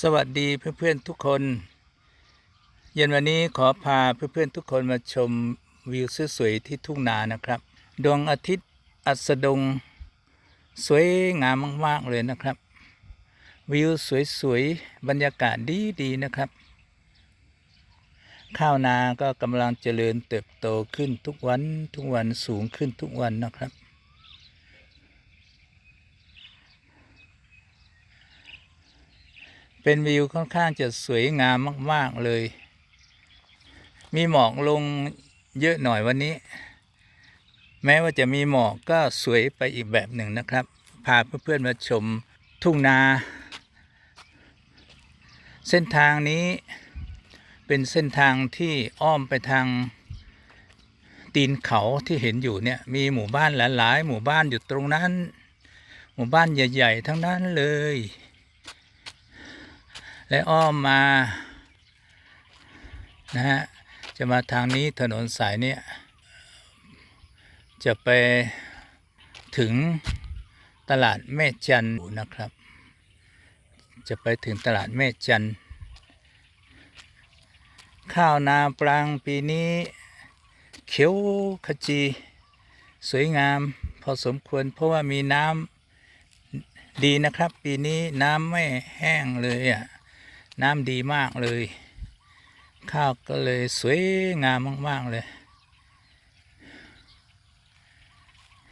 สวัสดีเพื่อนๆทุกคน เย็นวันนี้ขอพาเพื่อนๆทุกคนมาชมวิวสวยๆที่ทุ่งนานะครับ ดวงอาทิตย์อัสดง สวยงามมากๆเลยนะครับ วิวสวยๆบรรยากาศดีๆนะครับ ข้าวนาก็กำลังเจริญเติบโตขึ้นทุกวันทุกวันสูงขึ้นทุกวันนะครับ เป็นวิวค่อนข้างจะสวยงามมาก ๆ เลย มีหมอกลงเยอะหน่อยวันนี้ แม้ว่าจะมีหมอกก็สวยไปอีกแบบหนึ่งนะครับ พาเพื่อนๆมาชมทุ่งนา เส้นทางนี้เป็นเส้นทางที่อ้อมไปทางตีนเขาที่เห็นอยู่เนี่ยมีหมู่บ้านหลายๆ หมู่บ้านอยู่ตรงนั้น หมู่บ้านใหญ่ ๆ ทั้งนั้นเลย และอ้อมมา นะฮะ จะมาทางนี้ถนนสายเนี้ยจะไปถึงตลาดแม่จันทร์นะครับ จะไปถึงตลาดแม่จันทร์ข้าวนาปรางปีนี้ เขียวขจี สวยงาม พอสมควรเพราะว่ามีน้ำดีนะครับ ปีนี้น้ำไม่แห้งเลยอะ น้ำดีมากเลย ข้าวก็เลยสวยงามมาก ๆ เลย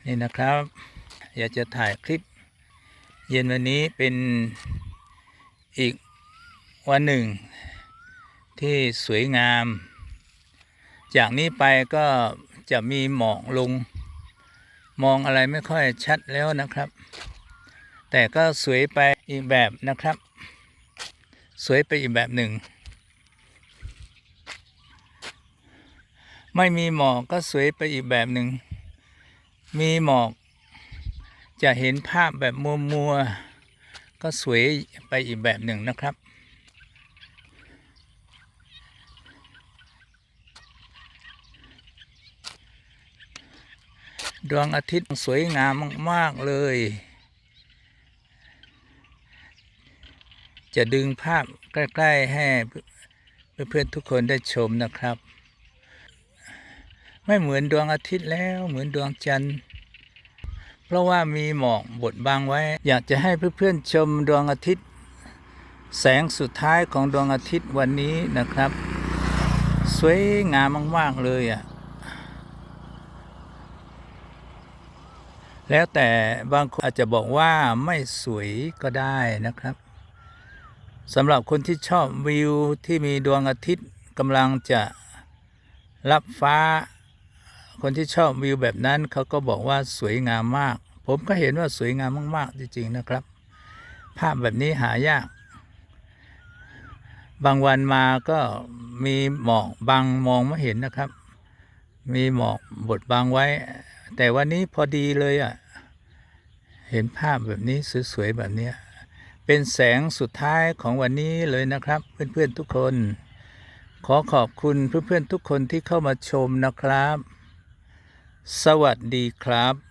นี่นะครับ อยากจะถ่ายคลิป เย็นวันนี้เป็นอีกวันหนึ่ง ที่สวยงาม จากนี้ไปก็จะมีหมอกลง มองอะไรไม่ค่อยชัดแล้วนะครับ แต่ก็สวยไปอีกแบบนะครับ สวยไปอีกแบบหนึ่ง ไม่มีหมอกก็สวยไปอีกแบบหนึ่ง มีหมอก จะเห็นภาพแบบมัวมัวๆก็สวยไปอีกแบบหนึ่งนะครับ ดวงอาทิตย์สวยงามมาก ๆ เลย จะดึงภาพใกล้ๆให้เพื่อนๆทุกคนได้ชมนะครับ ไม่เหมือนดวงอาทิตย์แล้วเหมือนดวงจันทร์ เพราะว่ามีหมอกบดบังไว้ อยากจะให้เพื่อนๆชมดวงอาทิตย์ แสงสุดท้ายของดวงอาทิตย์วันนี้นะครับ สวยงามมากๆเลยอะแล้วแต่บางคนอาจจะบอกว่าไม่สวยก็ได้นะครับ สำหรับคนที่ชอบวิวที่มีดวงอาทิตย์กำลังจะรับฟ้า คนที่ชอบวิวแบบนั้นเขาก็บอกว่าสวยงามมาก ผมก็เห็นว่าสวยงามมาก ๆ จริง ๆ นะครับ ภาพแบบนี้หายาก บางวันมาก็มีหมอกบังมองไม่เห็นนะครับ มีหมอกบดบังไว้ แต่วันนี้พอดีเลยอะ เห็นภาพแบบนี้สวยๆแบบนี้ เป็นแสงสุดท้ายของวันนี้เลยนะครับ เพื่อนๆทุกคน ขอขอบคุณเพื่อนๆทุกคนที่เข้ามาชมนะครับ สวัสดีครับ